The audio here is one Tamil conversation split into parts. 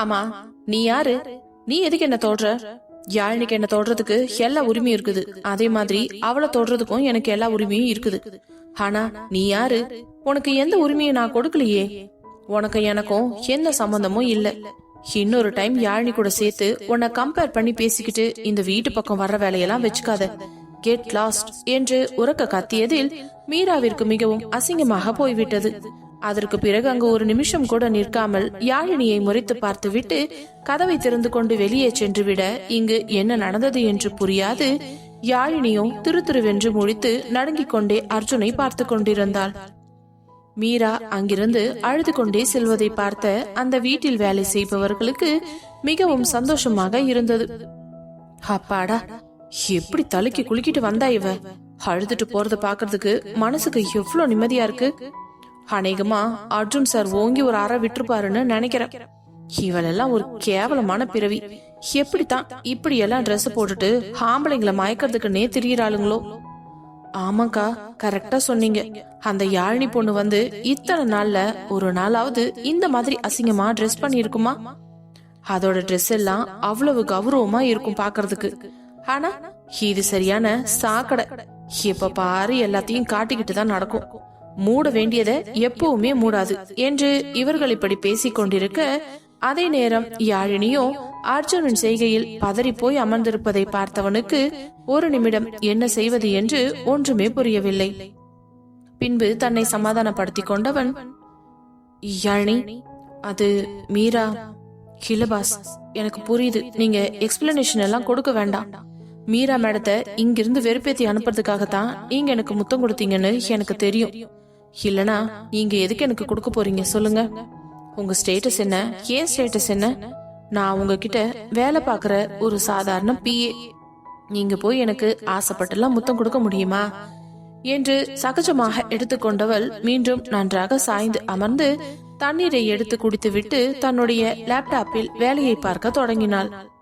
ஆமா நீ யாரு? நீ எதுக்கு என்ன தொடுற யாழினிக்கு என்ன தொடுறதுக்கு எல்லா உரிமையும் இருக்குது. அதே மாதிரி அவளை தொடுறதுக்கும் எனக்கு எல்லா உரிமையும் இருக்குது. ஆனா நீ யாரு? உனக்கு எந்த உரிமையும் நான் கொடுக்கலையே? உனக்கு எனக்கும் எந்த சம்பந்தமும் இல்ல. இன்னொரு டைம் யாழினி கூட சேர்த்து உன்னை கம்பேர் பண்ணி பேசிக்கிட்டு இந்த வீட்டு பக்கம் வர்ற வேலையெல்லாம் வச்சுக்காத. கெட் லாஸ்ட் என்று உறக்க கத்தியதில் மீராவிற்கு மிகவும் அசிங்கமாக போய்விட்டது. அதற்கு பிறகு அங்கு ஒரு நிமிஷம் கூட நிற்காமல் யாழினியை முறைத்து பார்த்துவிட்டு கதவை திறந்து கொண்டு வெளியே சென்றுவிட இங்கு என்ன நடந்தது என்று புரியாது யாழினியும் திரு திருவென்று முழித்து நடுங்கிக் கொண்டே அர்ஜுனை பார்த்து கொண்டிருந்தாள். மீரா அங்கிருந்து அழுது கொண்டே செல்வதை பார்த்த அந்த வீட்டில் வேலை செய்பவர்களுக்கு மிகவும் சந்தோஷமாக இருந்தது. அப்பாடா எப்படி தலைக்கு குலுக்கிட்டு வந்தா இவ? அழுதுட்டு போறத பாக்குறதுக்கு மனசுக்கு எவ்வளவு நிம்மதியா இருக்கு. அநேகமா அர்ஜுன் சார் ஓங்கி ஒரு அறை விட்டுருப்பாருன்னு நினைக்கிறேன். இவளெல்லாம் ஒரு கேவலமான பிறவி. எப்படித்தான் இப்படி எல்லாம் ட்ரெஸ் போட்டுட்டு ஆம்பளைங்களை மயக்கிறதுக்குன்னே திரியிறாளுங்களோ? ஆமாக்கா கரெக்டா சொன்னீங்க. அந்த யாழினி பொண்ணு வந்து இத்தனை நாள்ல ஒரு நாளாவது இந்த மாதிரி அசிங்கமா ட்ரெஸ் பண்ணிருக்குமா அதோட ட்ரெஸ் எல்லாம் அவ்வளவு கௌரவமா இருக்கும் பாக்குறதுக்கு ஆனா இது சரியான சாக்கடை. எப்ப பாரு எல்லாத்தையும் காட்டிக்கிட்டு தான் நடக்கும். மூட வேண்டியதை எப்பவுமே மூடாது என்று இவர்கள் இப்படி பேசிக் கொண்டிருக்க அதே நேரம் யாழினியோ அர்ஜுனன் செய்கையில் பதறிப்போய் அமர்ந்திருப்பதை பார்த்தவனுக்கு ஒரு நிமிடம் என்ன செய்வது என்று ஒன்றுமே புரியவில்லை. பின்பு தன்னை சமாதானப்படுத்திக் கொண்டவன் யாழினி அது மீரா ஹிலபாஸ் எனக்கு புரியுது. நீங்க எக்ஸ்பிளனேஷன் எல்லாம் கொடுக்க வேண்டாம். மீரா மேடத்தை இங்கிருந்து வெறுப்பேத்தி அனுப்புறதுக்காகத்தான் நீங்க எனக்கு முத்தம் கொடுத்தீங்கன்னு எனக்கு தெரியும். இல்லனா நீங்க எதுக்கு எனக்கு கொடுக்க போறீங்க? சொல்லுங்க. உங்க ஸ்டேட்டஸ் என்ன? ஏன் ஸ்டேட்டஸ் என்ன? நான் உங்ககிட்ட வேலை பார்க்குற ஒரு சாதாரண பிஏ நீங்க போய் எனக்கு ஆசைப்பட்டெல்லாம் முத்தம் கொடுக்க முடியுமா? என்று சகஜமாக எடுத்துக்கொண்டவள் மீண்டும் நன்றாக சாய்ந்து அமர்ந்து தண்ணீரை எடுத்து குடித்துவிட்டு தன்னுடைய லேப்டாப்பில் வேலையை பார்க்க தொடங்கினாள்.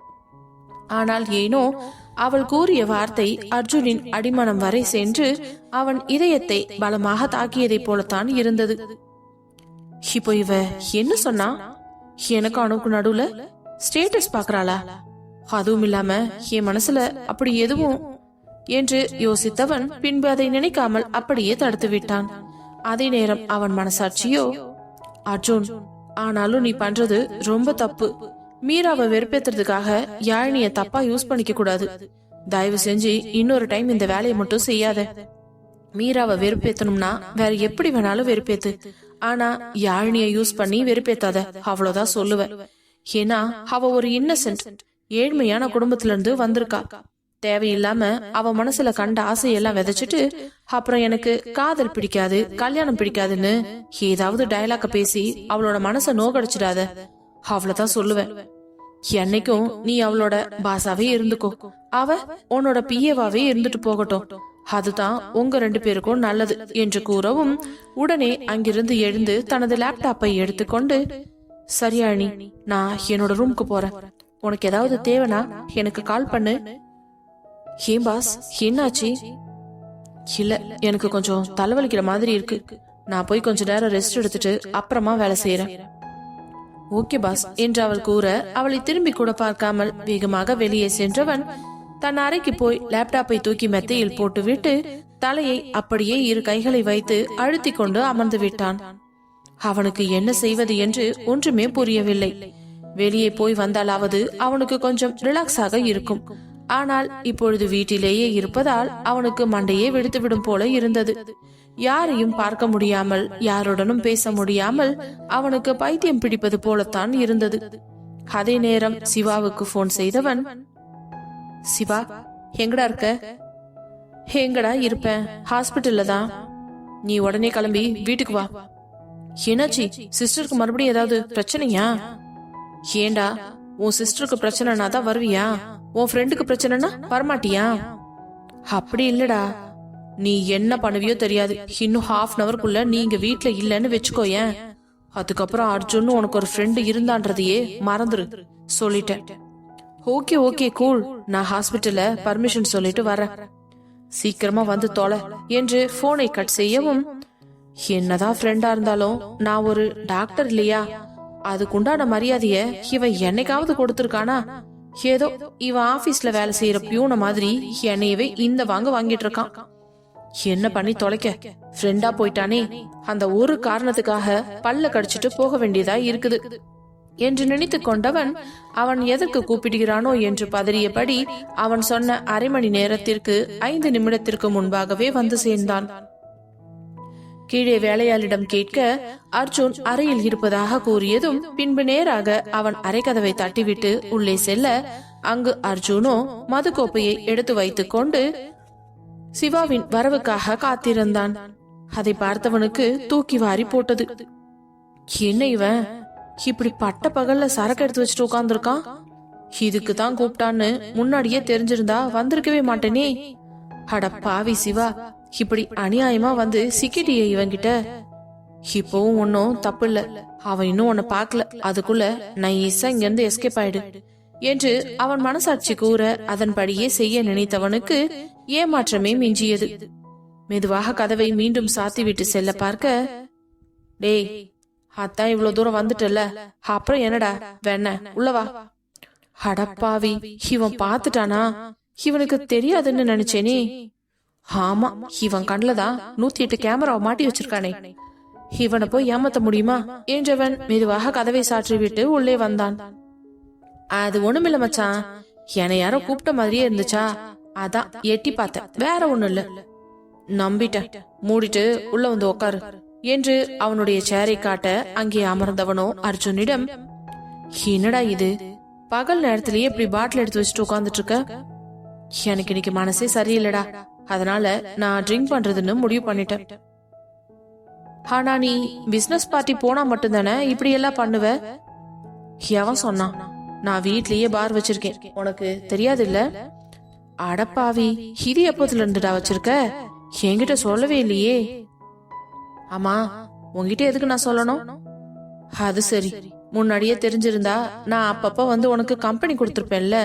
ஆனால் ஏனோ அவள் கூறிய வார்த்தை அர்ஜுனின் அடிமனம் வரை சென்று அவன் இதயத்தை பலமாக தாக்கியதைப் போலத்தான் இருந்தது. இப்போ இவ என்ன சொன்னா? எனக்கு அணுக்கு நடுவுல ஸ்டேட்டஸ் பாக்குறாளா அதுவும் இல்லாம என் மனசுல அப்படி எதுவும்? என்று யோசித்தவன் பின்பு அதை நினைக்காமல் அப்படியே தடுத்து விட்டான். அதே நேரம் அவன் மனசாட்சியோ அர்ஜுன் ஆனாலும் நீ பண்றது ரொம்ப தப்பு. மீராவை வெறுப்பேத்துறதுக்காக யாழினிய தப்பா யூஸ் பண்ணிக்க கூடாது தயவு செஞ்சு இன்னொரு டைம் இந்த வேலையை மட்டும் செய்யாத. மீராவை வெறுப்பேத்தணும்னா வேற எப்படி வேணாலும் வெறுப்பேத்து. ஆனா யாழினிய யூஸ் பண்ணி வெறுப்பேத்தாத. அவ்வளவுதான் சொல்லுவேன் ஏன்னா அவ ஒரு இன்னசென்ட் ஏழ்மையான குடும்பத்துல இருந்து வந்திருக்கா. தேவையில்லாம அவ மனசுல கண்ட ஆசையெல்லாம் விதைச்சிட்டு அப்புறம் எனக்கு காதல் பிடிக்காது கல்யாணம் பிடிக்காதுன்னு ஏதாவது டயலாக பேசி அவளோட மனசை நோகடிச்சிடாத அவ்வளவுதான் சொல்லுவேன் என்னைக்கும் நீ அவளோட பாசாவே இருந்துக்கோ. அவ உன்னோட பிஏவாவே இருந்துட்டு போகட்டும். அதுதான் உங்க ரெண்டு பேருக்கும் நல்லது என்று கூறவும் உடனே அங்கிருந்து எழுந்து தனது லேப்டாப்பை எடுத்துக்கொண்டு சரியாணி நான் என்னோட ரூமுக்கு போறேன். உனக்கு ஏதாவது தேவைனா எனக்கு கால் பண்ணு. ஏன் பாஸ் என்னாச்சு? இல்ல எனக்கு கொஞ்சம் தலைவலிக்கிற மாதிரி இருக்கு. நான் போய் கொஞ்ச நேரம் ரெஸ்ட் எடுத்துட்டு அப்புறமா வேலை செய்யறேன் ஓகே பாஸ் என்று அவள் கூற அவளை திரும்பி கூட பார்க்காமல் வேகமாக வெளியே சென்றவன் தன் அறைக்கு போய் லேப்டாப்பை தூக்கி மெத்தையில் போட்டுவிட்டு தலையை அப்படியே இரு கைகளை வைத்து அழுத்திக் கொண்டு அமர்ந்து விட்டான். அவனுக்கு என்ன செய்வது என்று ஒன்றுமே புரியவில்லை. வெளியே போய் வந்தாலாவது அவனுக்கு கொஞ்சம் ரிலாக்ஸாக இருக்கும். ஆனால் இப்பொழுது வீட்டிலேயே இருப்பதால் அவனுக்கு மண்டையே வெடித்துவிடும் போல இருந்தது. யாரையும் பார்க்க முடியாமல் யாருடனும் பேச முடியாமல் அவனுக்கு பைத்தியம் பிடிப்பது போலத்தான் இருந்தது. அதே நேரம் சிவாவுக்கு போன் செய்தவன் சிவா எங்கடா இருக்க? எங்கடா இருப்பேன் ஹாஸ்பிட்டல்ல தான். நீ உடனே கிளம்பி வீட்டுக்கு வா. என்னாச்சி? சிஸ்டருக்கு மறுபடியும் ஏதாவது பிரச்சனையா? ஏண்டா உன் சிஸ்டருக்கு பிரச்சனைனா தான் வருவியா? உன் ஃப்ரெண்டுக்கு பிரச்சனைனா வரமாட்டியா? அப்படி இல்லடா நீ என்ன பண்ணுவியோ தெரியாது. இன்னும் ஹாஃப் அன் அவருக்குள்ள நீ இங்க இல்லைன்னு இல்லன்னு வச்சுக்கோயேன் அதுக்கப்புறம் அர்ஜுன் உனக்கு ஒரு ஃப்ரெண்டு இருந்தான்றதையே மறந்துரு. சொல்லிட்டேன். ஓகே ஓகே கூல் நான் ஹாஸ்பிட்டல்ல பர்மிஷன் சொல்லிட்டு வரேன். சீக்கிரமா வந்து தொலை என்று போனை கட் செய்யவும் என்னதான் ஃப்ரெண்டா இருந்தாலும் நான் ஒரு டாக்டர் இல்லையா? அதுக்குண்டான மரியாதைய இவன் என்னைக்காவது கொடுத்திருக்கானா? ஏதோ இவன் ஆபீஸ்ல வேலை செய்யற பியூன மாதிரி என்னையவே இந்த வாங்க வாங்கிட்டு இருக்கான். என்ன பண்ணி தொலைக்க? ஃப்ரெண்டா போயிட்டானே. அந்த ஒரு காரணத்துக்காக பல்ல கடிச்சிட்டு போக வேண்டியதா இருக்குது. என்று நினைத்து கொண்டவன் அவன் எதற்கு கூப்பிடுகிறானோ? என்று பதறியபடி அவன் சொன்ன அரை மணி நேரத்திற்கு ஐந்து நிமிடத்திற்கு முன்பாகவே வந்து சேர்ந்தான். கீழே வேலையாளிடம் கேட்க அர்ஜுன் அறையில் இருப்பதாக கூறியதும் பின்பு நேராக அவன் அரைக்கதவை தட்டிவிட்டு உள்ளே செல்ல அங்கு அர்ஜுனோ மதுக்கோப்பையை எடுத்து வைத்துக் கொண்டு சிவாவின் வரவுக்காக காத்திருந்தான். அதை பார்த்தவனுக்கு தூக்கி வாரி போட்டது. என்ன இவன்? இப்படி பட்ட பகல்ல சரக்கு எடுத்து வச்சுட்டு உட்காந்துருக்கான் இதுக்கு தான் கூப்பிட்டான்னு முன்னாடியே தெரிஞ்சிருந்தா வந்திருக்கவே மாட்டேனே. அட பாவி சிவா இப்படி அநியாயமா வந்து சிக்கிட்டியே இவன்கிட்ட. இப்பவும் ஒன்னும் தப்பு இல்ல அவன் இன்னும் உன்னை பார்க்கல. அதுக்குள்ள நைசா இங்க இருந்து எஸ்கேப் ஆயிடு. என்று அவன் மனசாட்சி கூற அதன்படியே செய்ய நினைத்தவனுக்கு ஏமாற்றமே மிஞ்சியது. மெதுவாக கதவை மீண்டும் சாத்திவிட்டு செல்ல பார்க்க டேய் அத்தான் இவ்வளவு தூரம் வந்துட்டல அப்புறம் என்னடா? வேண உள்ளவா அடப்பாவி இவன் பாத்துட்டானா இவனுக்கு தெரியாதுன்னு நினைச்சேனே. ஆமா இவன் கண்லதான் நூத்தி எட்டு கேமராவை மாட்டி வச்சிருக்கானே. இவனை போய் ஏமாத்த முடியுமா? என்றவன் மெதுவாக கதவை சாற்றி விட்டு உள்ளே வந்தான். அது ஒண்ணுமில்ல மச்சான். என்னை யாரோ கூப்பிட்ட மாதிரியே இருந்துச்சா? அதான் எட்டி பார்த்தேன். வேற ஒண்ணும் இல்ல. நம்பிட்டேன். மூடிட்டு உள்ள வந்து உட்காரு என்று அவனுடைய சேரை காட்ட அங்கே அமர்ந்தவனோ அர்ஜுனிடம் என்னடா இது? பகல் நேரத்திலேயே இப்படி பாட்டில் எடுத்து வச்சுட்டு உட்காந்துட்டு இருக்க? எனக்கு இன்னைக்கு மனசே சரியில்லடா. அதனால நான் ட்ரிங்க் பண்றதுன்னு முடிவு பண்ணிட்டேன். ஆனா நீ பிசினஸ் பார்ட்டி போனா மட்டும்தானே இப்படி எல்லாம் பண்ணுவ? எவன் சொன்னான்? நான் வீட்லயே பார் வச்சிருக்கேன். உனக்கு தெரியாது இல்ல அடப்பாவி இது எப்போதுல இருந்துடா வச்சிருக்க? என்கிட்ட சொல்லவே இல்லையே. ஆமா உன்கிட்ட எதுக்கு நான் சொல்லணும்? அது சரி. முன்னாடியே தெரிஞ்சிருந்தா நான் அப்பப்ப வந்து உனக்கு கம்பெனி கொடுத்துருப்பேன்ல.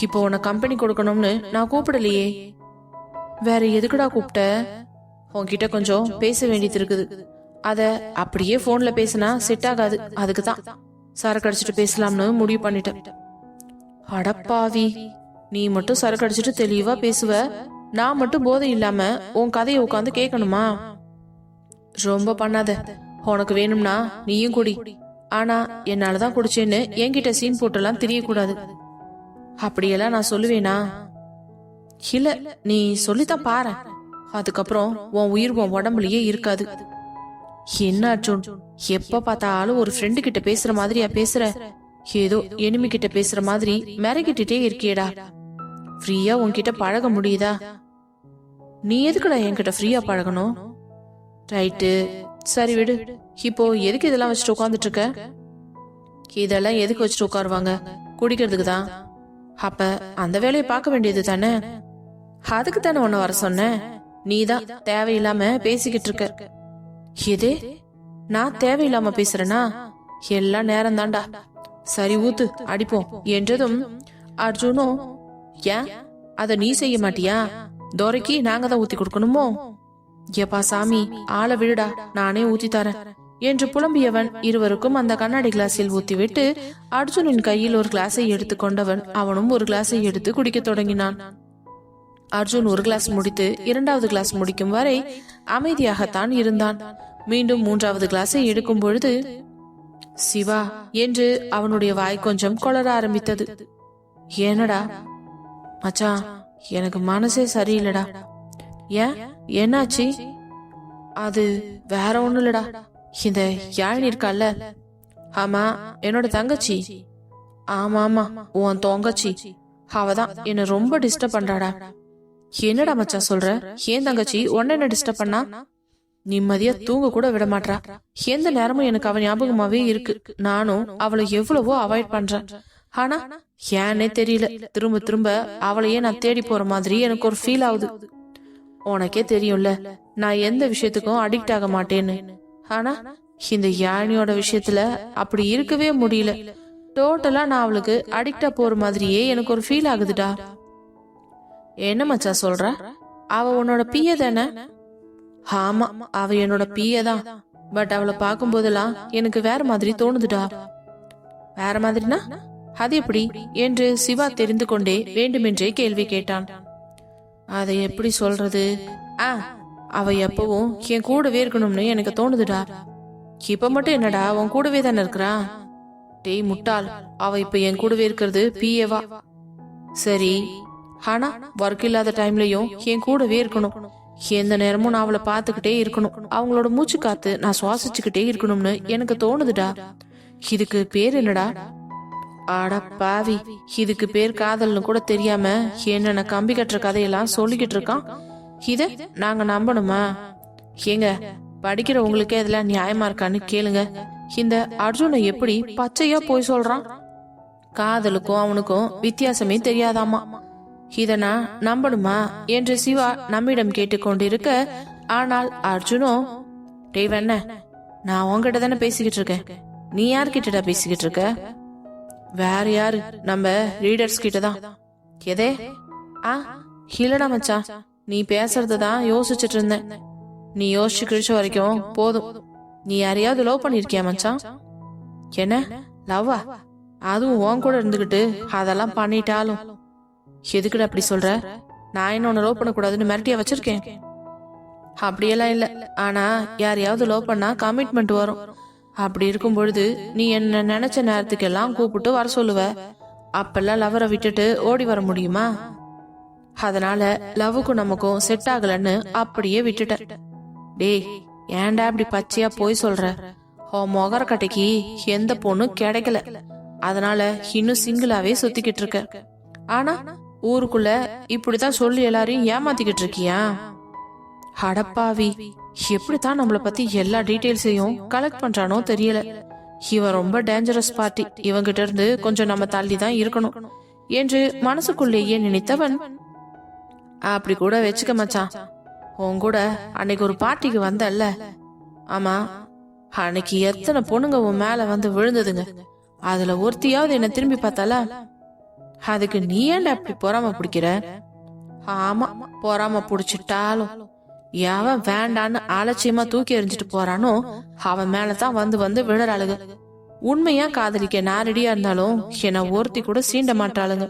இப்போ உனக்கு கம்பெனி கொடுக்கணும்னு நான் கூப்பிடலையே. வேற எதுக்குடா கூப்பிட்ட? உன்கிட்ட கொஞ்சம் பேச வேண்டியது இருக்குது. அத அப்படியே போன்ல பேசினா செட் ஆகாது. அதுக்கு தான். சரக்கு அடிச்சுட்டு பேசலாம்னு முடிவு பண்ணிட்டேன். அடப்பாவி நீ மட்டும் சரக்கு அடிச்சுட்டு தெளிவா பேசுவ. நான் மட்டும் போதை இல்லாம உன் கதையை உட்காந்து கேட்கணுமா? ரொம்ப பண்ணாத. உனக்கு வேணும்னா நீயும் குடி. ஆனா என்னாலதான் குடிச்சேன்னு என்கிட்ட சீன் போட்டெல்லாம் தெரியக்கூடாது. அப்படியெல்லாம் நான் சொல்லுவேனா? இல்ல நீ சொல்லித்தான் பாரு அதுக்கப்புறம் உன் உயிர் உன் உடம்புலயே இருக்காது. என்ன அர்ஜுன் எப்ப பார்த்தாலும் ஒரு ஃப்ரெண்டு கிட்ட பேசுற மாதிரியா பேசுற? ஏதோ எனிமி கிட்ட பேசுற மாதிரி மிரகிட்டே இருக்கியடா. ஃப்ரீயா உன்கிட்ட பழக முடியுதா? நீ எதுக்குடா என்கிட்ட ஃப்ரீயா பழகணும்? ரைட்டு. சரி விடு. இப்போ எதுக்கு இதெல்லாம் வச்சுட்டு உட்காந்துட்டு இருக்க இதெல்லாம் எதுக்கு வச்சுட்டு உட்காருவாங்க? குடிக்கிறதுக்கு தான். அப்ப அந்த வேலையை பார்க்க வேண்டியது தானே? அதுக்கு தானே உன்னை வர சொன்னேன் நீ தான் தேவையில்லாம பேசிக்கிட்டு இருக்க. எது? நான் தேவையில்லாம பேசுறேனா? எல்லாம் நேரம் தாண்டா சரி ஊத்து. அடிப்போம். என்றதும் அர்ஜுனும் ஏன்? அத நீ செய்ய மாட்டியா? தோரைக்கு நாங்க தான் ஊத்தி கொடுக்கணுமோ? எப்பா சாமி ஆளை விடுடா. நானே ஊத்தி தரேன். என்று புலம்பியவன் இருவருக்கும் அந்த கண்ணாடி கிளாஸில் ஊத்திவிட்டு அர்ஜுனின் கையில் ஒரு கிளாஸை எடுத்துக்கொண்டவன் அவனும் ஒரு கிளாஸை எடுத்து குடிக்கத் தொடங்கினான். அர்ஜுன் ஒரு கிளாஸ் முடித்து இரண்டாவது கிளாஸ் முடிக்கும் வரை அமைதியாகத்தான் இருந்தான். மீண்டும் மூன்றாவது கிளாஸை எடுக்கும் பொழுது சிவா என்று அவனுடைய வாய் கொஞ்சம் கொளர ஆரம்பித்தது. ஏனடா மச்சான் எனக்கு மனசே சரியில்லடா. ஏன்? என்னாச்சு? அது வேற ஒண்ணும் இல்லடா இந்த யாழினி இருக்கால ஆமா என்னோட தங்கச்சி. ஆமா ஆமா உன் தங்கச்சி. அவதான் என்ன ரொம்ப டிஸ்டர்ப் பண்றாடா. என்னடா மச்சான் சொல்ற? ஏன் தங்கச்சி? உன்ன என்ன டிஸ்டர்ப் பண்ணா? நிம்மதியா தூங்க கூட விட மாட்றா. எந்த நேரமும் எனக்கு அவ ஞாபகமாவே இருக்கு. நானும் அவளை எவ்வளவோ அவாய்ட் பண்றேன். ஆனா ஏன்னே தெரியல. திரும்ப திரும்ப அவளையே நான் தேடி போற மாதிரி எனக்கு ஒரு ஃபீல் ஆகுது. உனக்கே தெரியும்ல நான் எந்த விஷயத்துக்கும் அடிக்ட் ஆக மாட்டேன்னு. ஆனா இந்த யானியோட விஷயத்துல அப்படி இருக்கவே முடியல. டோட்டலா நான் அவளுக்கு அடிக்டா போற மாதிரியே எனக்கு ஒரு ஃபீல் ஆகுதுடா. என்ன மச்சா சொல்ற? அவ உன்னோட பிய தானே? ஆமா அவ என்னோட பிய தான். பட் அவளை பார்க்கும் போதெல்லாம் எனக்கு வேற மாதிரி தோணுதுடா. வேற மாதிரினா? அது எப்படி? என்று சிவா தெரிந்து கொண்டே வேண்டுமென்றே கேள்வி கேட்டான். அதை எப்படி சொல்றது? ஆ அவ எப்பவும் என் கூடவே இருக்கணும்னு எனக்கு தோணுதுடா. இப்ப மட்டும் என்னடா உன் கூடவே தானே இருக்கிறா? டேய் முட்டாள் அவ இப்ப என் கூடவே இருக்கிறது பிஏவா சரி ஆனா ஒர்க் இல்லாத டைம்லயும் என் கூடவே இருக்கணும். எந்த நேரமும் நான் அவளை பார்த்துக்கிட்டே இருக்கணும். அவங்களோட மூச்சு காத்து நான் சுவாசிச்சுக்கிட்டே இருக்கணும்னு எனக்கு தோணுதுடா. இதுக்கு பேர் என்னடா? ஆடா பாவி. இதுக்கு பேர் காதல்னு கூட தெரியாம என்னென்ன கம்பி கட்டுற கதையெல்லாம் சொல்லிக்கிட்டு இருக்கான். இத நாங்க நம்பணுமா? ஏங்க படிக்கிற உங்களுக்கே இதெல்லாம் நியாயமா இருக்கான்னு கேளுங்க. இந்த அர்ஜுனை எப்படி பச்சையா போய் சொல்றான்? காதலுக்கும் அவனுக்கும் வித்தியாசமே தெரியாதாமா? இதனா நம்பணுமா? என்று சிவா நம்மிடம் கேட்டுக்கொண்டிருக்க ஆனால் அர்ஜுனோ டேவண்ண நான் உங்ககிட்ட தானே பேசிக்கிட்டு இருக்கேன். நீ யார்கிட்டடா பேசிக்கிட்டு இருக்க? வேற யாரு? நம்ம ரீடர்ஸ் கிட்ட தான். எதே? ஆ இல்லடா மச்சான் நீ பேசுறத தான் யோசிச்சுட்டு இருந்தேன். நீ யோசிச்சு கிழிச்ச வரைக்கும் போதும். நீ யாரையாவது லவ் பண்ணிருக்கியா மச்சான் என்ன? லவ்வா? அதுவும் உன் கூட இருந்துகிட்டு அதெல்லாம் பண்ணிட்டாலும் எதுக்குடா அப்படி சொல்ற? நான் என்ன உன்னை லவ் பண்ணக்கூடாதுன்னு மிரட்டியா வச்சிருக்கேன்? அப்படியெல்லாம் இல்ல. ஆனா யாரையாவது லவ் பண்ணா கமிட்மெண்ட் வரும். அப்படி இருக்கும் பொழுது நீ என்ன நினைச்ச நேரத்துக்கெல்லாம் கூப்பிட்டு வர சொல்லுவ. அப்பெல்லாம் லவரை விட்டுட்டு ஓடி வர முடியுமா? அதனால லவ்வுக்கும் நமக்கும் செட் ஆகலன்னு அப்படியே விட்டுட்டேன் டேய் ஏன்டா இப்படி பச்சையா போய் சொல்ற? உன் மொகர கட்டைக்கு எந்த பொண்ணும் கிடைக்கல. அதனால இன்னும் சிங்கிளாவே சுத்திக்கிட்டு இருக்க. ஆனா ஊருக்குள்ள இப்படித்தான் சொல்லி எல்லாரையும் ஏமாத்திக்கிட்டு இருக்கியா? அடப்பாவி எப்படித்தான் நம்மள பத்தி எல்லா டீட்டெயில்ஸையும் கலெக்ட் பண்றானோ தெரியல. இவன் ரொம்ப டேஞ்சரஸ் பார்ட்டி இவங்கிட்ட இருந்து கொஞ்சம் நம்ம தள்ளி தான் இருக்கணும். என்று மனசுக்குள்ளேயே நினைத்தவன் அப்படி கூட வச்சுக்க மச்சான். உன் கூட அன்னைக்கு ஒரு பார்ட்டிக்கு வந்தல்ல. ஆமா அன்னைக்கு எத்தனை பொண்ணுங்க உன் மேல வந்து விழுந்ததுங்க. அதுல ஒருத்தியாவது என்ன திரும்பி பார்த்தால அதுக்கு நீ ஏன்டா அப்படி பொறாம பிடிக்கிற? ஆமா பொறாம புடிச்சிட்டாலும். எவன் வேண்டான்னு அலட்சியமா தூக்கி எறிஞ்சிட்டு போறானோ அவன் மேலதான் வந்து வந்து விழறாளுங்க. உண்மையா காதலிக்க நான் ரெடியா இருந்தாலும் என்ன ஒருத்தி கூட சீண்ட மாட்டாளுங்க.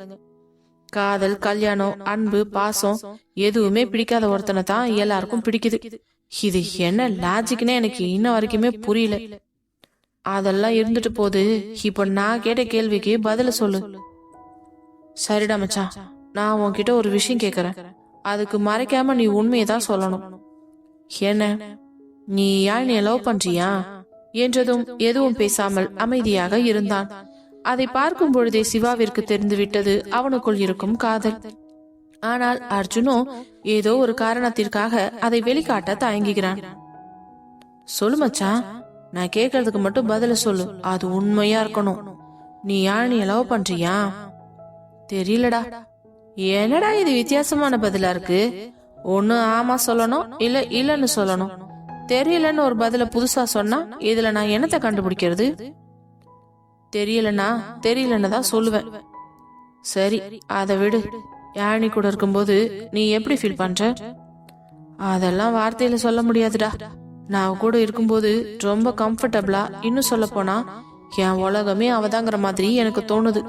காதல் கல்யாணம் அன்பு பாசம் எதுவுமே பிடிக்காத ஒருத்தனை தான் எல்லாருக்கும் பிடிக்குது. இது என்ன லாஜிக்னே எனக்கு இன்ன வரைக்குமே புரியல. அதெல்லாம் இருந்துட்டு போது இப்போ நான் கேட்ட கேள்விக்கு பதில சொல்லு. சரிடா மச்சான் நான் உன்கிட்ட ஒரு விஷயம் கேக்குறேன். அதுக்கு மறைக்காம நீ உண்மையை தான் சொல்லணும். என்ன? நீ யாழினிய லவ் பண்றியா? என்றதும் எதுவும் பேசாமல் அமைதியாக இருந்தான். அதை பார்க்கும் பொழுதே சிவாவிற்கு தெரிந்து விட்டது அவனுக்குள் இருக்கும் காதல். ஆனால் அர்ஜுனோ ஏதோ ஒரு காரணத்திற்காக அதை வெளிக்காட்ட தயங்குகிறான். சொல்லு மச்சான் நான் கேக்குறதுக்கு மட்டும் பதில சொல்லு. அது உண்மையா இருக்கணும். நீ யாழினிய லவ் பண்றியா? தெரியலடா. என்னடா இது வித்தியாசமான பதிலா இருக்கு? ஒண்ணு ஆமா சொல்லணும் இல்ல இல்லன்னு சொல்லணும். தெரியலன்னு ஒரு பதில புதுசா சொன்னா இதுல நான் என்னத்தை கண்டுபிடிக்கிறது? தெரியலனா தெரியலன்னு தான் சொல்லுவேன். சரி அதை விடு. யானி கூட இருக்கும்போது நீ எப்படி ஃபீல் பண்ற? அதெல்லாம் வார்த்தையில சொல்ல முடியாதுடா. நான் கூட இருக்கும்போது ரொம்ப கம்ஃபர்டபுளா இன்னும் சொல்ல போனா என் உலகமே அவதாங்கிற மாதிரி எனக்கு தோணுது.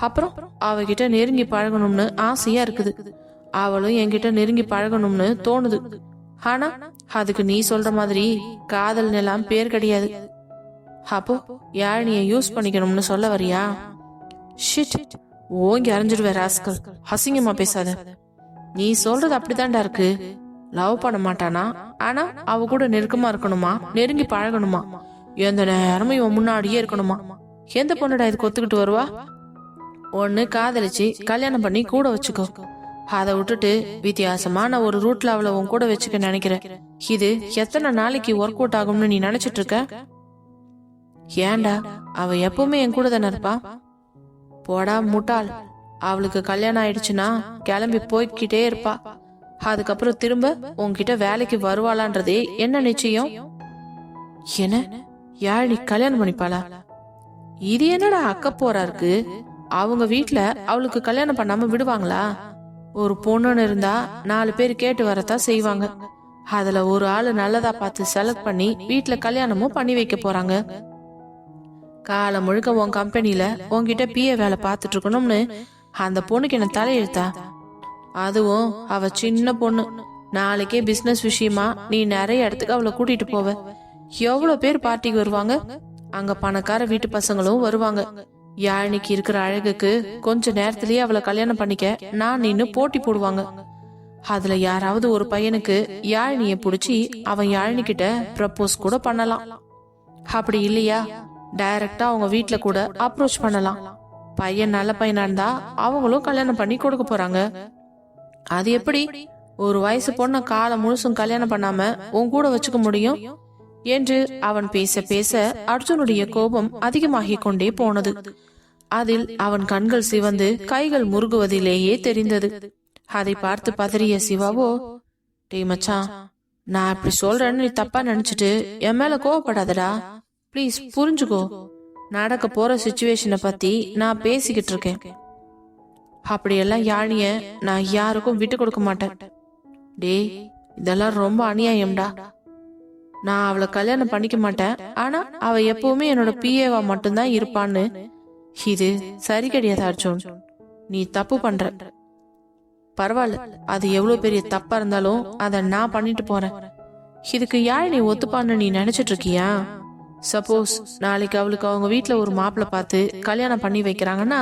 அப்புறம் அவகிட்ட நெருங்கி பழகணும்னு ஆசையா இருக்குது. அவளும் என்கிட்ட நெருங்கி பழகணும்னு தோணுது. ஆனா அதுக்கு நீ சொல்ற மாதிரி காதல் எல்லாம் பேர் கிடையாது. அப்போ யாழினிய யூஸ் பண்ணிக்கணும்னு சொல்ல வரியா? ஷிட் ஓங்கி அரைஞ்சிடுவே ராஸ்கல். அசிங்கமா பேசாத. நீ சொல்றது அப்படிதான்டா இருக்கு. லவ் பண்ண மாட்டானா? ஆனா அவ கூட நெருக்கமா இருக்கணுமா? நெருங்கி பழகணுமா? எந்த நேரமும் இவன் முன்னாடியே இருக்கணுமா? எந்த பொண்ணுடா இதுக்கு ஒத்துக்கிட்டு வருவா? ஒன்னு காதலிச்சு கல்யாணம் பண்ணி கூட வச்சுக்கோ. அதை விட்டுட்டு வித்தியாசமான ஒரு ரூட்ல அவளை உன் கூட வச்சுக்க நினைக்கிறேன். இது எத்தனை நாளைக்கு ஒர்க் அவுட் ஆகும்னு நீ நினைச்சிட்டு இருக்க? ஏன்டா அவ எப்பவுமே என் கூட தானே இருப்பா? போடா முட்டாள். அவளுக்கு கல்யாணம் ஆயிடுச்சுன்னா கிளம்பி போய்கிட்டே இருப்பா. அதுக்கப்புறம் திரும்ப உன்கிட்ட வேலைக்கு வருவாளான்றதே என்ன நிச்சயம்? என்ன? யாழ் நீ கல்யாணம் பண்ணிப்பாளா? இது என்னடா அக்க போறா இருக்கு? அவங்க வீட்டுல அவளுக்கு கல்யாணம் பண்ணாம விடுவாங்களா? ஒரு பொண்ணுன்னு இருந்தா நாலு பேர் கேட்டு வரத்தான் செய்வாங்க. அதுல ஒரு ஆளு நல்லதா பார்த்து செலக்ட் பண்ணி வீட்டுல கல்யாணமும் பண்ணி வைக்க போறாங்க. காலம் முழுக்க உன் கம்பெனில உன்கிட்ட பிஏ வேலை பார்த்துட்டு இருக்கணும்னு அந்த பொண்ணுக்கு என்ன தலையெழுத்தா? அதுவும் அவ சின்ன பொண்ணு. நாளைக்கே பிசினஸ் விஷயமா நீ நிறைய இடத்துக்கு அவளை கூட்டிட்டு போவ. எவ்வளவு பேர் பார்ட்டிக்கு வருவாங்க? அங்க பணக்கார வீட்டு பசங்களும் வருவாங்க. யாழினிக்கு இருக்கிற அழகுக்கு கொஞ்ச நேரத்திலேயே அவளை கல்யாணம் பண்ணிக்க நான் நின்னு போட்டி போடுவாங்க. அதுல யாராவது ஒரு பையனுக்கு யாழினிய புடிச்சு அவன் யாழினி கிட்ட ப்ரப்போஸ் கூட பண்ணலாம். அப்படி இல்லையா? டைரக்டா அவங்க வீட்டுல கூட அப்ரோச் பண்ணலாம். பையன் நல்ல பையனா இருந்தா அவங்களும் கல்யாணம் பண்ணி கொடுக்க போறாங்க. அது எப்படி? ஒரு வயசு பொண்ண காலம் முழுசும் கல்யாணம் பண்ணாம உன் கூட வச்சுக்க முடியும்? என்று அவன் பேச பேச அர்ஜுனுடைய கோபம் அதிகமாகிக் கொண்டே போனது. அதில் அவன் கண்கள் சிவந்து கைகள் முருகுவதிலேயே தெரிந்தது. அதை பார்த்து பதறிய சிவாவோ டேய் மச்சான் நான் இப்படி சொல்றேன்னு நீ தப்பா நினைச்சிட்டு என் மேல கோவப்படாதடா. ப்ளீஸ் புரிஞ்சுக்கோ. நடக்க போற சுச்சுவேஷனை பத்தி நான் பேசிக்கிட்டு இருக்கேன். அப்படியெல்லாம் யாழிய நான் யாருக்கும் விட்டு கொடுக்க மாட்டேன். டேய் இதெல்லாம் ரொம்ப அநியாயம்டா. நான் அவளை கல்யாணம் பண்ணிக்க மாட்டேன். ஆனா அவ எப்பவுமே என்னோட பிஏவா மட்டும்தான் இருப்பான்னு இது சரி கிடையாது அர்ஜுன். நீ தப்பு பண்ற. பரவாயில்ல அது எவ்வளவு பெரிய தப்பா இருந்தாலும் அத நான் பண்ணிட்டு போறேன். இதுக்கு யார் நீ ஒத்துப்பான்னு நீ நினைச்சிட்டு இருக்கியா? சப்போஸ் நாளைக்கு அவளுக்கு அவங்க வீட்டுல ஒரு மாப்பிள்ள பார்த்து கல்யாணம் பண்ணி வைக்கிறாங்கன்னா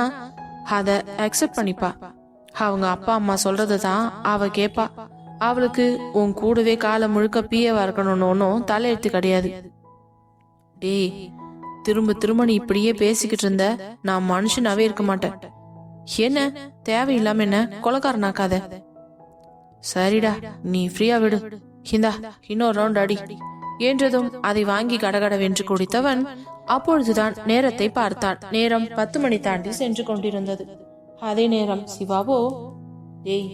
அத அக்செப்ட் பண்ணிப்பா. அவங்க அப்பா அம்மா சொல்றதை தான் அவ கேப்பா. அவளுக்கு உன் கூடவே காலம் முழுக்க பிஏவா இருக்கணும்னு ஒன்றும் தலையெழுத்து கிடையாது. டேய் திரும்ப திரும்ப நீ இப்படியே பேசிக்கிட்டு இருந்த நான் மனுஷனாவே இருக்க மாட்டேன். என்ன? தேவையில்லாம என்ன? கொலக்காரனாக்காத சரிடா நீ ஃப்ரீயா விடு. இந்தா இன்னொரு ரவுண்ட் அடி. என்றதும் அதை வாங்கி கடகடவென்று குடித்தவன் அப்பொழுதுதான் நேரத்தை பார்த்தான் நேரம் பத்து மணி தாண்டி சென்று கொண்டிருந்தது. அதே நேரம் சிவாவோ டேய்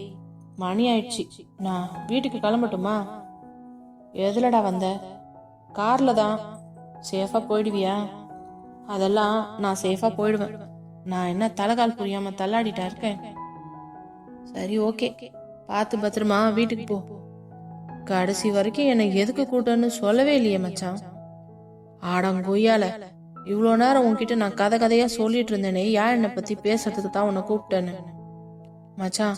மணி ஆயிடுச்சு. நான் வீட்டுக்கு கிளம்பட்டுமா? எதுலடா வந்த? கார்ல தான் சேஃபா போயிடுவியா? அதெல்லாம் நான் சேஃபா போயிடுவேன். நான் என்ன தலைகால் புரியாம தள்ளாடிட்டா இருக்கேன்? சரி ஓகே பார்த்து பத்திரமா வீட்டுக்கு போ. கடைசி வரைக்கும் என்னை எதுக்கு கூட்டன்னு சொல்லவே இல்லையே மச்சான். ஆடங்கொய்யால இவ்வளோ நேரம் உன்கிட்ட நான் கதை கதையா சொல்லிட்டு இருந்தேனே யார் என்னை பத்தி பேசுறதுக்கு தான் உன்னை கூப்பிட்டேன்னு? மச்சான்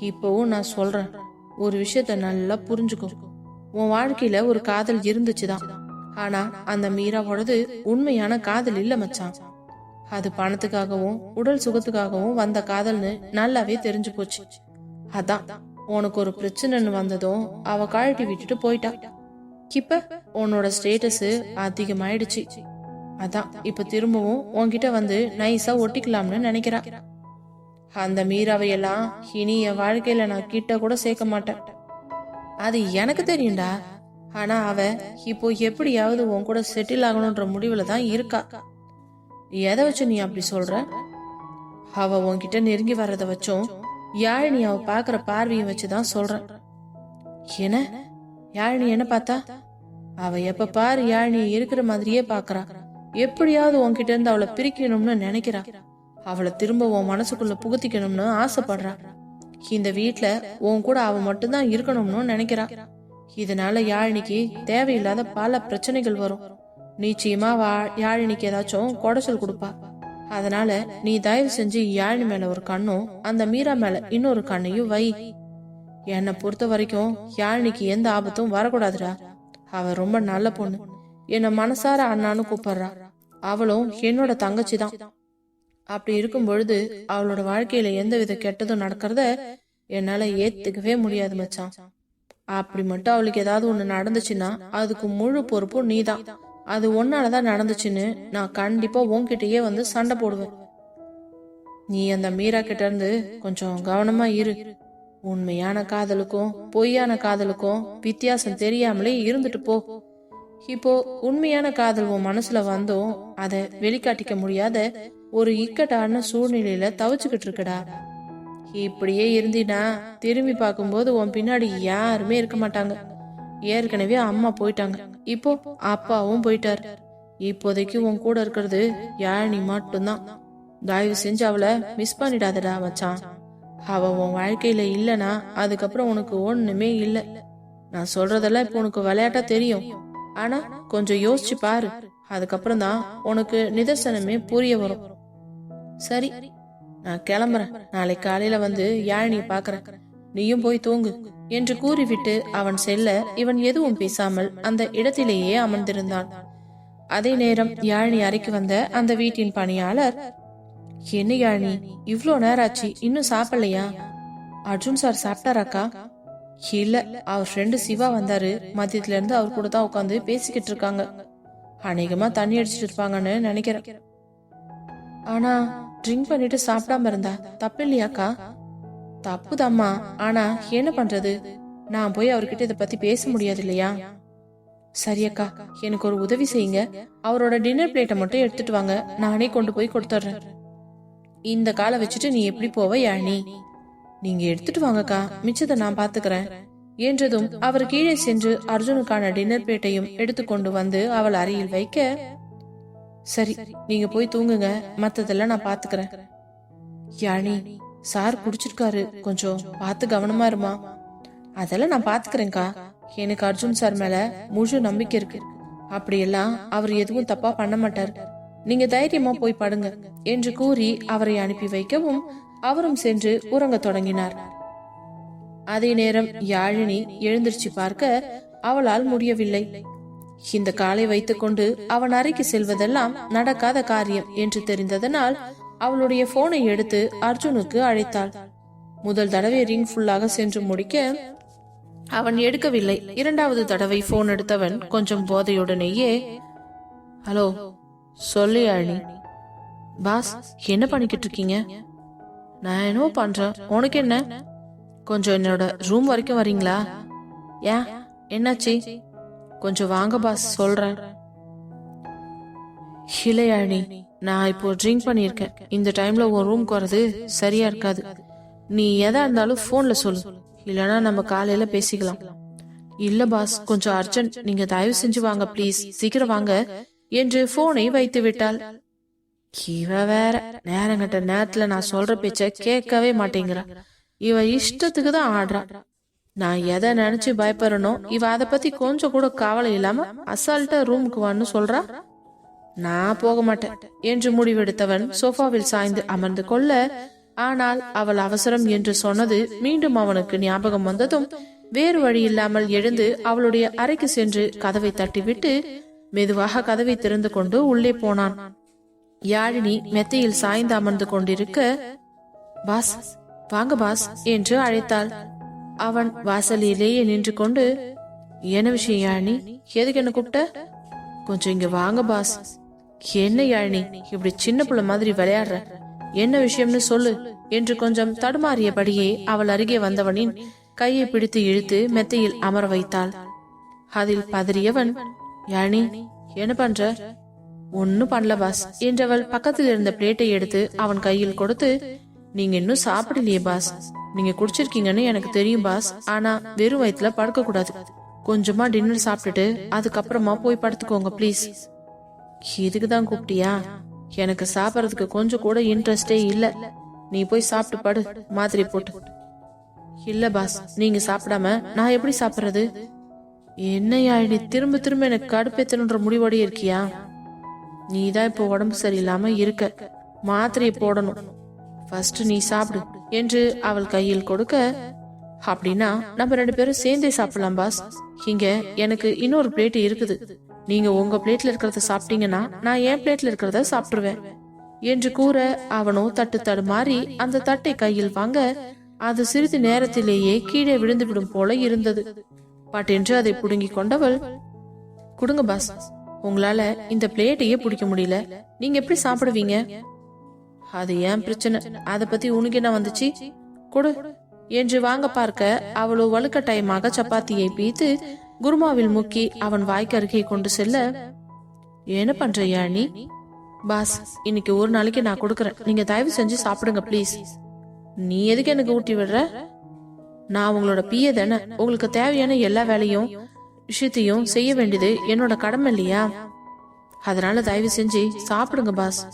இப்போவும் நான் சொல்றேன். ஒரு விஷயத்த நல்லா புரிஞ்சுக்கோ. உன் வாழ்க்கையில ஒரு காதல் இருந்துச்சுதான். ஆனா அந்த மீராவோடது உண்மையான காதல் இல்ல மச்சான். அது பணத்துக்காகவும் உடல் சுகத்துக்காகவும் வந்த காதல்னு நல்லாவே தெரிஞ்சு போச்சு. அதான் உனக்கு ஒரு பிரச்சனைன்னு வந்ததும் அவ கழட்டி விட்டுட்டு போயிட்டா. இப்ப உன்னோட ஸ்டேட்டஸ் அதிகமாயிடுச்சு. அதான் இப்ப திரும்பவும் உன்கிட்ட வந்து நைஸா ஒட்டிக்கலாம்னு நினைக்கிறா. அந்த மீராவையெல்லாம் இனி என் வாழ்க்கையில நான் கிட்ட கூட சேர்க்க மாட்டேன். அது எனக்கு தெரியும்டா. ஆனா அவ இப்போ எப்படியாவது உன் கூட செட்டில் ஆகணும்ன்ற முடிவுல தான் இருக்கா? எதை வச்சு நீ அப்படி சொல்ற? அவ உன்கிட்ட நெருங்கி வர்றத வச்சும் யாழினி அவ பாக்குற பார்வையை வச்சுதான் சொல்றேன் என்ன? யாழினி என்ன பார்த்தா? அவ எப்ப பாரு யாழினி இருக்கிற மாதிரியே பாக்குறா எப்படியாவது உன்கிட்ட இருந்து அவளை பிரிக்கணும்னு நினைக்கிறா. அவளை திரும்ப உன் மனசுக்குள்ள புகுத்திக்கணும்னு ஆசைப்படுறா. இந்த வீட்டுல உன் கூட அவ மட்டும்தான் இருக்கணும்னு நினைக்கிறா. இதனால யாழினிக்கு தேவையில்லாத பல பிரச்சனைகள் வரும். நிச்சயமா வா யாழினிக்கு ஏதாச்சும் குடைச்சல் கொடுப்பா. அதனால நீ தயவு செஞ்சு யாழினி மேல ஒரு கண்ணும் அந்த மீரா மேல இன்னொரு கண்ணையும் வை. என்னை பொறுத்த வரைக்கும் யாழினிக்கு எந்த ஆபத்தும் வரக்கூடாதுடா. அவ ரொம்ப நல்ல பொண்ணு. என்ன மனசார அண்ணான்னு கூப்பிடுறா. அவளும் என்னோட தங்கச்சி தான் அப்படி இருக்கும் பொழுது அவளோட வாழ்க்கையில எந்த வித கெட்டதும் நடக்கிறத என்னால ஏத்துக்கவே முடியாது மச்சான். அப்படி மட்டும் அவளுக்கு ஏதாவது ஒண்ணு நடந்துச்சுன்னா அதுக்கு முழு பொறுப்பும் நீதான். அது ஒன்னாலதான் நடந்துச்சுன்னு நான் கண்டிப்பா உன்கிட்டயே வந்து சண்டை போடுவேன். நீ அந்த மீரா கிட்ட இருந்து கொஞ்சம் கவனமா இரு. உண்மையான காதலுக்கும் பொய்யான காதலுக்கும் வித்தியாசம் தெரியாமலே இருந்துட்டு போ. இப்போ உண்மையான காதல் உன் மனசுல வந்தும் அதை வெளிக்காட்டிக்க முடியாத ஒரு இக்கட்டான சூழ்நிலையில தவிச்சுக்கிட்டு இருக்கடா. இப்படியே இருந்தினா திரும்பி பார்க்கும்போது உன் பின்னாடி யாருமே இருக்க மாட்டாங்க. ஏற்கனவே அம்மா போயிட்டாங்க. இப்போ அப்பாவும் போயிட்டாரு. இப்போதைக்கு உன் கூட இருக்கிறது யாழினி மட்டும்தான். தயவு செஞ்சு அவளை மிஸ் பண்ணிடாதடா மச்சான். அவ உன் வாழ்க்கையில இல்லனா அதுக்கப்புறம் உனக்கு ஒண்ணுமே இல்ல. நான் சொல்றதெல்லாம் இப்போ உனக்கு விளையாட்டா தெரியும். ஆனா கொஞ்சம் யோசிச்சு பாரு. அதுக்கப்புறம் தான் உனக்கு நிதர்சனமே புரிய வரும். சரி நான் கிளம்புறேன். நாளை காலையில வந்து யாழினிய பாக்குறேன். நீயும் போய் தூங்கு என்று கூறிவிட்டு அவன் செல்ல இவன் எதுவும் பேசாமல் அந்த இடத்திலேயே அமர்ந்திருந்தான். அதே நேரம் யாழினி அறைக்கு வந்த அந்த வீட்டின் பணியாளர் என்ன யாழினி இவ்வளோ நேரம் ஆச்சு இன்னும் சாப்பிடலையா? அர்ஜுன் சார் சாப்பிட்டாராக்கா இல்ல. அவர் ஃப்ரெண்டு சிவா வந்தாரு. மதியத்துல இருந்து அவர் கூட தான் உட்காந்து பேசிக்கிட்டு இருக்காங்க. அநேகமா தண்ணி அடிச்சிட்டு இருப்பாங்கன்னு நினைக்கிறேன். ஆனா ட்ரிங்க் பண்ணிட்டு சாப்பிடாம இருந்தா தப்பு இல்லையாக்கா? தப்புதாம்மா. ஆனா என்ன பண்றது? நான் போய் அவர்கிட்ட இத பத்தி பேச முடியாது இல்லையா? சரியக்கா எனக்கு ஒரு உதவி செய்யுங்க. அவரோட டின்னர் பிளேட்டை மட்டும் எடுத்துட்டு வாங்க. நானே கொண்டு போய் கொடுத்துட்றேன். இந்த காலை வச்சுட்டு நீ எப்படி போவ யாழினி நீங்க எடுத்துட்டு வாங்கக்கா. மிச்சத்தை நான் பாத்துக்கிறேன். என்றதும் அவர் கீழே சென்று அர்ஜுனுக்கான டின்னர் பிளேட்டையும் எடுத்துக்கொண்டு வந்து அவள் அறையில் வைக்க சரி நீங்க போய் தூங்குங்க. மத்ததெல்லாம் நான் பாத்துக்கிறேன். யாழி சார் குடிச்சிருக்காரு. கொஞ்சம் பார்த்து கவனமா இருமா. அதெல்லாம் நான் பாத்துக்கிறேன்க்கா. எனக்கு அர்ஜுன் சார் மேல முழு நம்பிக்கை இருக்கு. அப்படியெல்லாம் அவர் எதுவும் தப்பா பண்ண மாட்டார். நீங்க தைரியமா போய் படுங்க. என்று கூறி அவரை அனுப்பி வைக்கவும் அவரும் சென்று உறங்கத் தொடங்கினார். அதே நேரம் யாழினி எழுந்திருச்சு பார்க்க அவளால் முடியவில்லை. இந்த காலை வைத்துக்கொண்டு அவன் அறைக்கு செல்வதெல்லாம் நடக்காத காரியம் என்று தெரிந்ததனால் அவளுடைய போனை எடுத்து அர்ஜுனுக்கு அழைத்தாள். முதல் தடவை ரிங் ஃபுல்லாக சென்று முடிக்க அவன் எடுக்கவில்லை. இரண்டாவது தடவை போன் எடுத்தவன் கொஞ்சம் போதையுடனேயே ஹலோ சொல்லி அழி பாஸ் என்ன பண்ணிக்கிட்டு இருக்கீங்க? நான் என்னவோ பண்றேன். உனக்கு என்ன? கொஞ்சம் என்னோட ரூம் வரைக்கும் வரீங்களா? ஏன் என்னாச்சு? கொஞ்சம் வாங்க பாஸ் சொல்றேன். இல்லையாணி நான் இப்போ ட்ரிங்க் பண்ணியிருக்கேன். இந்த டைம்ல உன் ரூம்க்கு வர்றது சரியா இருக்காது. நீ எதா இருந்தாலும் போன்ல சொல்லு. இல்லனா நம்ம காலையில பேசிக்கலாம். இல்ல பாஸ் கொஞ்சம் அர்ஜென்ட் நீங்க தயவு செஞ்சு வாங்க ப்ளீஸ் சீக்கிரம் வாங்க. என்று போனை வைத்து விட்டாள். இவ வேற நேரங்கட்ட நேரத்துல நான் சொல்ற பேச்ச கேட்கவே மாட்டேங்கிறா. இவ இஷ்டத்துக்கு தான் ஆடுறா. நான் எதை நினைச்சு பயப்படுறனோ இவ அத பத்தி கொஞ்சம் கூட கவலை இல்லாம அசால்ட்டா ரூமுக்கு வான்னு சொல்றா? நான் போக மாட்டேன் என்று முடிவெடுத்தவன் சோஃபாவில் சாய்ந்து அமர்ந்து கொள்ள ஆனால் அவள் அவசரம் என்று சொன்னது மீண்டும் அவனுக்கு ஞாபகம் வந்ததும் வேறு வழி இல்லாமல் எழுந்து அவளுடைய அறைக்கு சென்று கதவை தட்டிவிட்டு மெதுவாக கதவை திறந்து கொண்டு உள்ளே போனான். யாழினி மெத்தையில் சாய்ந்து அமர்ந்து கொண்டிருக்க பாஸ் வாங்க பாஸ் என்று அழைத்தாள். அவன் வாசலிலேயே நின்று கொண்டு என்ன விஷயம் யாழினி? எதுக்கு என்ன கூப்பிட்ட? கொஞ்சம் இங்க வாங்க பாஸ். என்ன யாழினி? இப்படி சின்ன புள்ள மாதிரி விளையாடுற. என்ன விஷயம்னு சொல்லு என்று கொஞ்சம் தடுமாறியபடியே அவள் அருகே வந்தவனின் கையை பிடித்து இழுத்து மெத்தையில் அமர வைத்தாள். அதில் பதறியவன் யாழினி என்ன பண்ற? ஒன்னும் பண்ணல பாஸ் என்றவள் பக்கத்தில் இருந்த பிளேட்டை எடுத்து அவன் கையில் கொடுத்து நீங்க இன்னும் சாப்பிடலையே பாஸ். நீங்க குடிச்சிருக்கீங்கன்னு எனக்கு தெரியும் பாஸ். ஆனா வெறும் வயித்துல படுக்க கூடாது. கொஞ்சமா டின்னர் சாப்பிட்டுட்டு அதுக்கப்புறமா போய் படுத்துக்கோங்க ப்ளீஸ். இதுக்கு தான் கூப்பிட்டியா? எனக்கு சாப்பிடறதுக்கு கொஞ்சம் கூட இன்ட்ரெஸ்டே இல்ல. நீ போய் சாப்பிட்டு படு மாத்திரை போட்டு. இல்ல பாஸ். நீங்க சாப்பிடாம நான் எப்படி சாப்பிடுறது? என்னையா நீ திரும்ப திரும்ப எனக்கு கடுப்பேத்தணுன்ற முடிவோடய இருக்கியா? நீ தான் இப்போ உடம்பு சரியில்லாம இருக்க. மாத்திரையை போடணும். ஃபர்ஸ்ட் நீ சாப்பிடு என்று அவள் கையில் கொடுக்க அப்படின்னா நம்ம ரெண்டு பேரும் சேர்ந்தே சாப்பிடலாம் பாஸ் இங்க எனக்கு இன்னொரு பிளேட் இருக்குது. நீங்க உங்க பிளேட்ல இருக்கிறத சாப்பிட்டீங்கன்னா நான் என் பிளேட்ல இருக்கிறத சாப்பிட்டுருவேன் என்று கூற அவனோ தட்டு தடுமாறி அந்த தட்டை கையில் வாங்க அது சிறிது நேரத்திலேயே கீழே விழுந்துவிடும் போல இருந்தது. பட்டென்று அதை புடுங்கிக் கொண்டவள் கொடுங்க பாஸ் உங்களால இந்த பிளேட்டையே பிடிக்க முடியல. நீங்க எப்படி சாப்பிடுவீங்க? அது ஏன் பிரச்சனை? அதை பத்தி உனக்கு என்ன வந்துச்சு? கொடு. என்று வாங்க பார்க்க அவளோ வலுக்கட்டாயமாக சப்பாத்தியை பீத்து குருமாவில் முக்கி அவன் வாய்க்கு அருகே கொண்டு செல்ல என்ன பண்றியா நீ பாஸ் இன்னைக்கு ஒரு நாளைக்கு நான் கொடுக்கறேன். நீங்க தயவு செஞ்சு சாப்பிடுங்க ப்ளீஸ். நீ எதுக்கு எனக்கு ஊட்டி விடுற? நான் உங்களோட பிய தானே. உங்களுக்கு தேவையான எல்லா வேலையும் விஷயத்தையும் செய்ய வேண்டியது என்னோட கடமை இல்லையா? அதனால தயவு செஞ்சு சாப்பிடுங்க பாஸ்.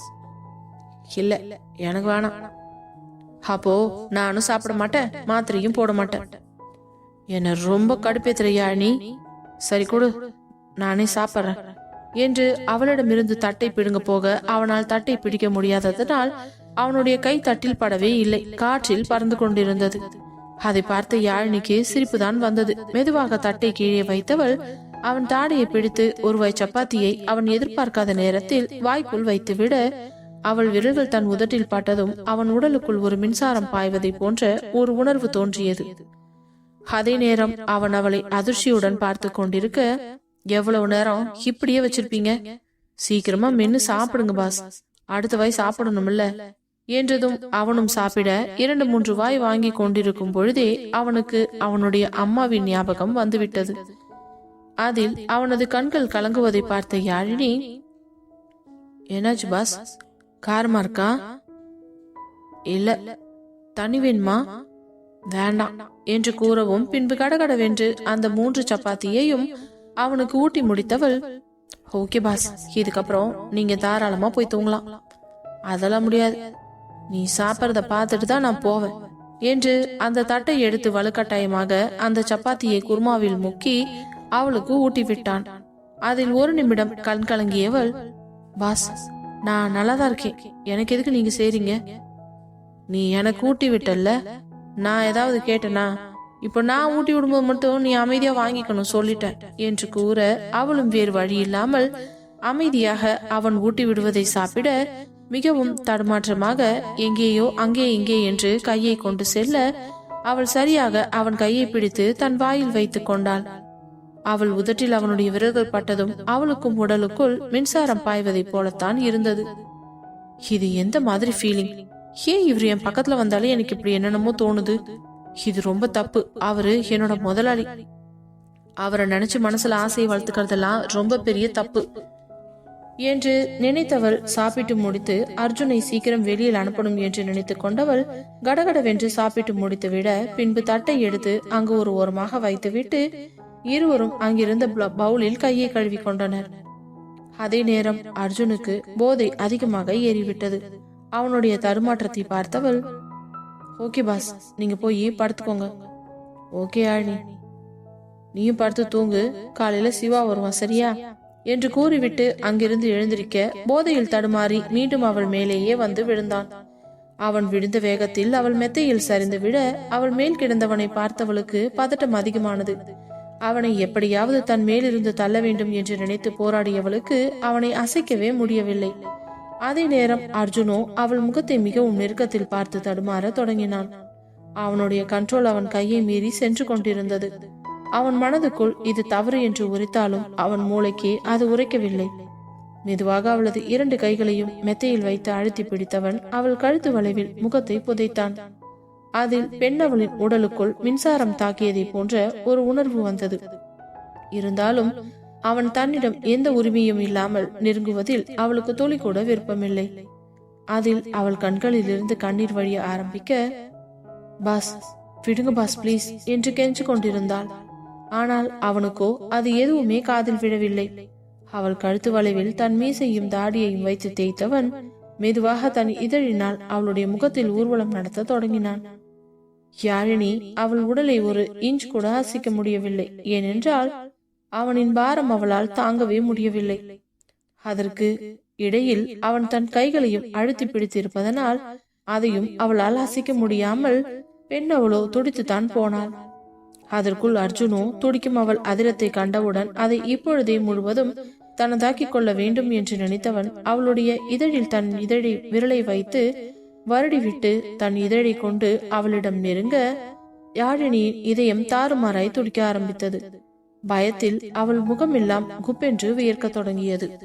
இல்ல எனக்கு வேணாம். அப்போ நானும் சாப்பிட மாட்டேன் மாத்திரையும் போட மாட்டேன். என்ன ரொம்ப கடுப்பேத்துற யாழினி சரி கொடு நானே சாப்பிட்றேன் என்று அவளிடமிருந்து தட்டை பிடுங்க போக அவனால் தட்டை பிடிக்க முடியாததனால் அவனுடைய கை தட்டில் படவே இல்லை காற்றில் பறந்து கொண்டிருந்தது. அதை பார்த்த யாழினிக்கு சிரிப்புதான் வந்தது. மெதுவாக தட்டை கீழே வைத்தவள் அவன் தாடையை பிடித்து ஒருவாய் சப்பாத்தியை அவன் எதிர்பார்க்காத நேரத்தில் வாய்க்குள் வைத்துவிட அவள் விரல்கள் தன் உதட்டில் பட்டதும் அவன் உடலுக்குள் ஒரு மின்சாரம் பாய்வதை போன்ற ஒரு உணர்வு தோன்றியது. அதே நேரம் அவன் அவளை அதிர்ச்சியுடன் பார்த்து கொண்டிருக்க எவ்வளவு நேரம் இப்படியே வச்சிருப்பீங்க? சீக்கிரமா மென்னு சாப்பிடுங்க பாஸ். அடுத்த வாய் சாப்பிடணும்ல? என்றதும் அவனும் சாப்பிட இரண்டு மூன்று வாய் வாங்கி கொண்டிருக்கும் பொழுதே அவனுக்கு அவனுடைய அம்மாவின் ஞாபகம் வந்துவிட்டது. அதில் அவனது கண்கள் கலங்குவதை பார்த்த யாழினி என்னாச்சு பாஸ்? காரமா இருக்கா இல்ல. தனி வேணுமா? வேண்டாம் என்று கூறவும் பின்பு கடகடவென்று அந்த மூன்று சப்பாத்தியையும் அவனுக்கு ஊட்டி முடித்தவள் ஓகே பாஸ் இதுக்கப்புறம் நீங்க தாராளமா போய் தூங்கலாம். அதெல்லாம் முடியாது. நீ சாப்பிட்றத பார்த்துட்டு தான் நான் போவேன் என்று அந்த தட்டை எடுத்து வலுக்கட்டாயமாக அந்த சப்பாத்தியை குருமாவில் முக்கி அவளுக்கு ஊட்டி விட்டான். அதில் ஒரு நிமிடம் கண் கலங்கியவள் பாஸ் நான் நல்லாதான் இருக்கேன். எனக்கு எதுக்கு நீங்க செய்றீங்க? நீ எனக்கு ஊட்டி விட்டல்ல? நான் ஏதாவது கேட்டனா? இப்போ நான் ஊட்டி விடும்போது மட்டும் நீ அமைதியா வாங்கிக்கணும் சொல்லிட்டேன் என்று கூற அவளும் வேறு வழி இல்லாமல் அமைதியாக அவன் ஊட்டி விடுவதை சாப்பிட மிகவும் தடுமாற்றமாக எங்கேயோ அங்கே இங்கே என்று கையை கொண்டு செல்ல அவள் சரியாக அவன் கையை பிடித்து தன் வாயில் வைத்துக் கொண்டாள். அவள் உதட்டில் அவனுடைய விரல்கள் பட்டதும் அவளுக்கும் உடலுக்குள் மின்சாரம் பாய்வதைப் போலத்தான் இருந்தது. இது எந்த மாதிரி ஃபீலிங் ஏன் இவர் என் பக்கத்துல வந்தாலே எனக்கு இப்படி என்னென்னமோ தோணுது? இது ரொம்ப தப்பு. அவரு என்னோட முதலாளி. அவரை நினைச்சு மனசுல ஆசையை வளர்த்துக்கிறதெல்லாம் ரொம்ப பெரிய தப்பு. என்று நினைத்தவள் சாப்பிட்டு முடித்து அர்ஜுனை சீக்கிரம் வெளியில் அனுப்பணும் என்று நினைத்து கொண்டவள் கடகடவென்று சாப்பிட்டு முடித்து விட பின்பு தட்டை எடுத்து அங்கு ஒரு ஓரமாக வைத்துவிட்டு இருவரும் அங்கிருந்த பவுலில் கையை கழுவி கொண்டனர். அதே நேரம் அர்ஜுனுக்கு போதை அதிகமாக ஏறிவிட்டது. அவனுடைய தடுமாற்றத்தை பார்த்தவள் ஓகே பாஸ் நீங்க போய் படுத்துக்கோங்க. ஓகே ஆழி நீயும் படுத்து தூங்கு. காலையில சிவா வருவான் சரியா? என்று கூறிவிட்டு அங்கிருந்து எழுந்திருக்க போதையில் தடுமாறி மீண்டும் அவள் மேலேயே வந்து விழுந்தான். அவன் விழுந்த வேகத்தில் அவள் மெத்தையில் சரிந்து விட அவள் மேல் கிடந்தவனை பார்த்தவளுக்கு பதட்டம் அதிகமானது. அவனை எப்படியாவது தன் மேலிருந்து தள்ள வேண்டும் என்று நினைத்து போராடியவளுக்கு அவனை அசைக்கவே முடியவில்லை. அதே நேரம் அர்ஜுனோ அவள் முகத்தை மிகவும் நெருக்கத்தில் பார்த்து தடுமாற தொடங்கினான். அவனுடைய கண்ட்ரோல் அவன் கையை மீறி சென்று கொண்டிருந்தது. அவன் மனதுக்குள் இது தவறு என்று உரைத்தாலும் அவன் மூளைக்கு அது உரைக்கவில்லை. மெதுவாக அவளது இரண்டு கைகளையும் மெத்தையில் வைத்து அழுத்தி பிடித்தவன் அவள் கழுத்து வளைவில் முகத்தை புதைத்தான். அதில் பெண் அவளின் உடலுக்குள் மின்சாரம் தாக்கியதை போன்ற ஒரு உணர்வு வந்தது. இருந்தாலும் அவன் தன்னிடம் எந்த உரிமையும் இல்லாமல் நெருங்குவதில் அவளுக்கு துளி கூட விருப்பமில்லை. அதில் அவள் கண்களில் இருந்து கண்ணீர் வழிய ஆரம்பிக்க பாஸ் விடுங்க பாஸ் பிளீஸ் என்று கெஞ்சு கொண்டிருந்தாள். ஆனால் அவனுக்கோ அது எதுவுமே காதில் விழவில்லை. அவள் கழுத்து வளைவில் தன் மீசையும் தாடியையும் வைத்து தேய்த்தவன் மெதுவாக தன் இதழினால் அவளுடைய முகத்தில் ஊர்வலம் நடத்த தொடங்கினான். யாழினி அவள் உடலை ஒரு இன்ச் கூட அசைக்க முடியவில்லை. ஏனென்றால் அவனின் பாரம் அவளால் தாங்கவே முடியவில்லை. அதற்கு இடையில் அவன் தன் கைகளையும் அழுத்தி பிடித்திருப்பதனால் அதையும் அவளால் அசைக்க முடியாமல் பெண் அவளோ துடித்துத்தான் போனாள். அதற்குள் அர்ஜுனோ துடிக்கும் அவள் அதிரத்தை கண்டவுடன் அதை இப்பொழுதே முழுவதும் தனதாக்கிக் கொள்ள வேண்டும் என்று நினைத்தவன் அவளுடைய இதழில் தன் இதழை விரலை வைத்து வருடிவிட்டு தன் இதழை கொண்டு அவளிடம் நெருங்க யாழினியின் இதயம் தாறுமாறாய் துடிக்க ஆரம்பித்தது. பயத்தில் அவள் முகமெல்லாம் குப்பென்று வியர்க்கத் தொடங்கியது.